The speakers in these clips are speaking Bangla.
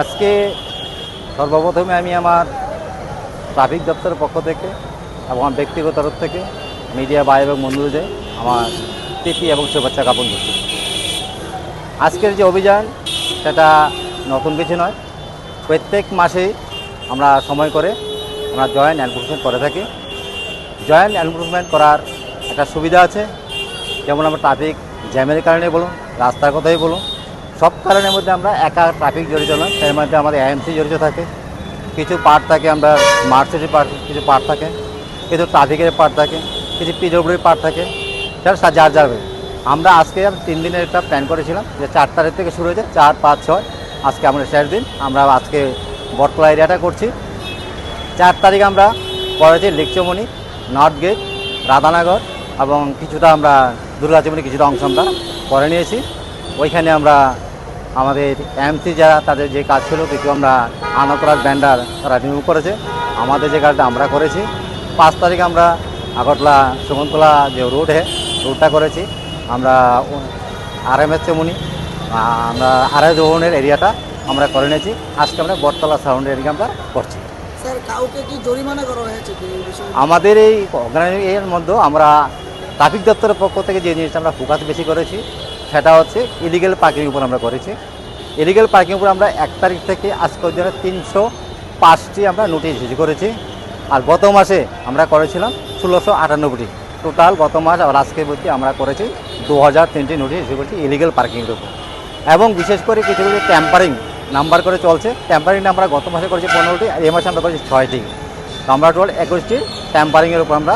আজকে সর্বপ্রথমে আমি আমার ট্রাফিক দপ্তরের পক্ষ থেকে এবং আমার ব্যক্তিগত তরফ থেকে, মিডিয়া ভাই এবং বন্ধুদের আমার প্রীতি এবং শুভেচ্ছা জ্ঞাপন করছি। আজকের যে অভিযান, সেটা নতুন কিছু নয়। প্রত্যেক মাসেই আমরা সময় করে আমরা জয়েন্ট এনফোর্সমেন্ট করে থাকি। জয়েন্ট এনফোর্সমেন্ট করার একটা সুবিধা আছে, যেমন আমরা ট্রাফিক জ্যামের কারণে বলুন, রাস্তার কথাই বলুন সব কারণের মধ্যে আমরা একা ট্রাফিক জড়িত নয় এর মধ্যে আমাদের এএমসি জড়িত থাকে। কিছু পার্ট থাকে আমরা স্মার্ট পার্ট কিছু পার্ট থাকে, কিছু ট্রাফিকের পার্ট থাকে, কিছু পিডব্লিউডির পার্ট থাকে সা- যার যাবে আমরা আজকে তিন দিনের একটা প্ল্যান করেছিলাম যে চার তারিখ থেকে শুরু হয়েছে, চার, পাঁচ, ছয়। আজকে আমরা শেষ দিন। আমরা আজকে বটতলা এরিয়াটা করছি। চার তারিখ আমরা করেছি লিকচমণি নর্থ গেট রাধানগর এবং কিছুটা আমরা দুর্গাচমণি, কিছুটা অংশ আমরা করে নিয়েছি। ওইখানে আমরা আমাদের এমসি যারা তাদের যে কাজ ছিল কিছু আমরা আনতরাজ ব্যান্ডার তারা রিমুভ করেছে। আমাদের যে কাজটা আমরা করেছি পাঁচ তারিখ আমরা আগরতলা সুমনতলা যে রোড হে রোডটা করেছি। আমরা আর এম এস চেমনি আমরা আড়াই ধরনের এরিয়াটা আমরা করে নিয়েছি। আজকে আমরা বটতলা সাউন্ড এরিয়া আমরা করছি। আমাদের এই অর্গানাইজ মধ্যে আমরা ট্রাফিক দপ্তরের পক্ষ থেকে যে জিনিসটা আমরা ফোকাস বেশি করেছি সেটা হচ্ছে ইলিগেল পার্কিংয়ের উপর আমরা করেছি। ইলিগেল পার্কিংয়ের উপর আমরা এক তারিখ থেকে আজ পর্যন্ত তিনশো পাঁচটি আমরা নোটিশ ইস্যু করেছি। আর গত মাসে আমরা করেছিলাম ষোলোশো আটানব্বইটি। টোটাল গত মাস আর আজকের মধ্যে আমরা করেছি দু হাজার তিনটি নোটিশ ইস্যু করেছি ইলিগেল পার্কিংয়ের উপর। এবং বিশেষ করে কিছু কিছু ট্যাম্পারিং নাম্বার করে চলছে। ট্যাম্পারিং আমরা গত মাসে করেছি পনেরোটি, আর এই মাসে আমরা করেছি ছয়টি। আমরা টোটাল একুশটি ট্যাম্পারিংয়ের উপর আমরা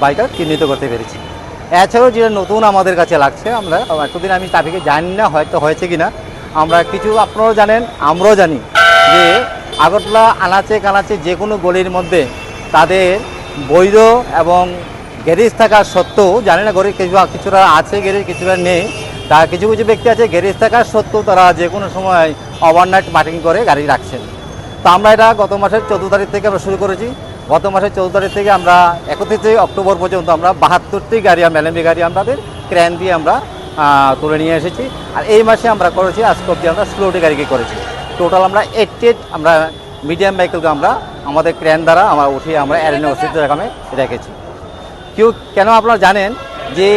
বাইকটা চিহ্নিত করতে পেরেছি। এছাড়াও যেটা নতুন আমাদের কাছে লাগছে, আমরা এতদিন আমি ট্রাফিকে জানি না হয়তো হয়েছে কি না আমরা কিছু আপনারাও জানেন, আমরাও জানি যে আগরতলা আনাচে কানাচে যে কোনো গলির মধ্যে তাদের বৈধ এবং গ্যারেজ থাকা সত্ত্বেও, জানি না গরিব কিছু কিছুটা আছে, গ্যারেজ কিছুটা নেই, তা কিছু কিছু ব্যক্তি আছে, গ্যারেজ থাকার সত্ত্বেও তারা যে কোনো সময় ওভারনাইট পার্কিং করে গাড়ি রাখছেন। তো আমরা এটা গত মাসের চোদ্দ তারিখ থেকে আমরা শুরু করেছি। গত মাসের চোদ্দ তারিখ থেকে আমরা একত্রিশ অক্টোবর পর্যন্ত আমরা বাহাত্তরটি গাড়ি মেলেম্বি গাড়ি আমাদের ক্র্যান দিয়ে আমরা তুলে নিয়ে এসেছি। আর এই মাসে আমরা করেছি, আজকে অব্দি আমরা স্লোটি গাড়িকে করেছি। টোটাল আমরা এইটটি আমরা মিডিয়াম ভেহিকেলকে আমরা আমাদের ক্র্যান দ্বারা আমরা উঠিয়ে আমরা অ্যারেনা ওষুধ রকমে রেখেছি। কেউ, কেন আপনারা জানেন যে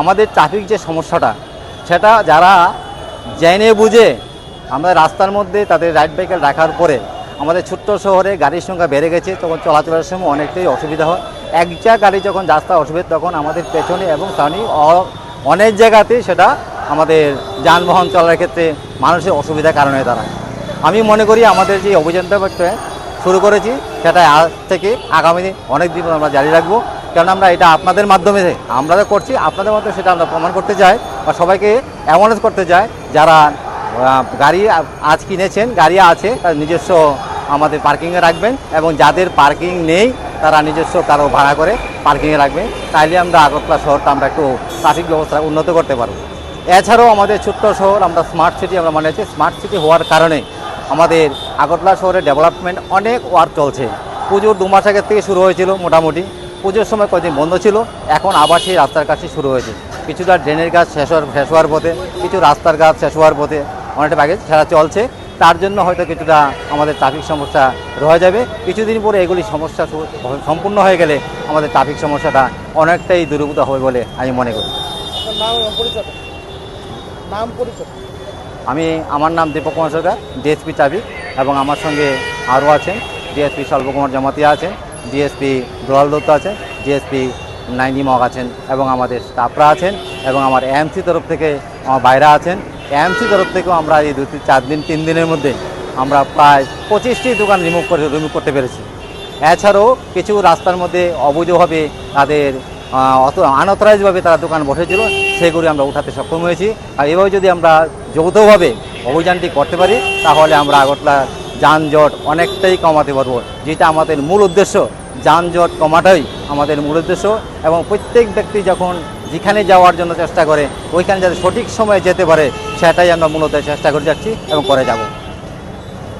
আমাদের ট্রাফিক যে সমস্যাটা, সেটা যারা জেনে বুঝে আমরা রাস্তার মধ্যে তাদের রাইড ভেহিকেল রাখার পরে আমাদের ছোট্ট শহরে গাড়ির সংখ্যা বেড়ে গেছে, তখন চলাচলের সময় অনেকটাই অসুবিধা হয়। একটা গাড়ি যখন রাস্তা অসুবিধা, তখন আমাদের পেছনে এবং সামনে অনেক জায়গাতে সেটা আমাদের যানবাহন চলার ক্ষেত্রে মানুষের অসুবিধার কারণে দাঁড়ায়। আমি মনে করি আমাদের যে অভিযানটা শুরু করেছি সেটা আজ থেকে আগামী অনেক দিন আমরা জারি রাখব। কারণ আমরা এটা আপনাদের মাধ্যমে, আমরা তো করছি, আপনাদের মাধ্যমে সেটা আমরা প্রমাণ করতে চাই বা সবাইকে অ্যাওয়ারনেস করতে চাই। যারা গাড়ি আজ কিনেছেন, গাড়ি আছে, তার নিজস্ব আমাদের পার্কিংয়ে রাখবেন এবং যাদের পার্কিং নেই, তারা নিজস্ব কারও ভাড়া করে পার্কিংয়ে রাখবেন। তাইলে আমরা আগরতলা শহরটা আমরা একটু ট্রাফিক ব্যবস্থা উন্নত করতে পারব। এছাড়াও আমাদের ছোট্ট শহর, আমরা স্মার্ট সিটি আমরা মনে হচ্ছে স্মার্ট সিটি হওয়ার কারণে আমাদের আগরতলা শহরের ডেভেলপমেন্ট অনেক ওয়ার্ক চলছে। পুজোর দু মাস আগের থেকে শুরু হয়েছিল মোটামুটি। পুজোর সময় কয়েকদিন বন্ধ ছিল, এখন আবার সেই রাস্তার কাছে শুরু হয়েছে। কিছুটা ড্রেনের কাজ শেষ হওয়ার শেষ হওয়ার পথে, কিছু রাস্তার কাজ শেষ হওয়ার পথে অনেকটা আগে সেটা চলছে। তার জন্য হয়তো কিছুটা আমাদের ট্রাফিক সমস্যা রয়ে যাবে। কিছুদিন পরে এগুলি সমস্যা সম্পূর্ণ হয়ে গেলে আমাদের ট্রাফিক সমস্যাটা অনেকটাই দূরীভূত হবে বলে আমি মনে করি। নাম পরিচয়? আমি আমার নাম দীপক কুমার সরকার ডিএসপি ট্রাফিক এবং আমার সঙ্গে আরও আছেন ডিএসপি স্বল্পকুমার জামাতিয়া আছেন ডিএসপি দুলাল দত্ত আছেন ডিএসপি নাইনি মগ আছেন এবং আমাদের স্টাফরা আছেন এবং আমার এএমসি তরফ থেকে আমার বাইরা আছেন। এএমসি তরফ থেকেও আমরা এই দু চার দিন, তিন দিনের মধ্যে আমরা প্রায় পঁচিশটি দোকান রিমুভ করে রিমুভ করতে পেরেছি। এছাড়াও কিছু রাস্তার মধ্যে অবৈধভাবে তাদের অত আনঅথরাইজভাবে তারা দোকান বসেছিল, সেগুলি আমরা উঠাতে সক্ষম হয়েছি। আর এভাবে যদি আমরা যৌথভাবে অভিযানটি করতে পারি, তাহলে আমরা আগরতলা যানজট অনেকটাই কমাতে পারব, যেটা আমাদের মূল উদ্দেশ্য। যানজট কমাটাই আমাদের মূল উদ্দেশ্য এবং প্রত্যেক ব্যক্তি যখন যেখানে যাওয়ার জন্য চেষ্টা করে, ওইখানে যাতে সঠিক সময়ে যেতে পারে, সেটাই আমরা মূলত চেষ্টা করে যাচ্ছি এবং করে যাব।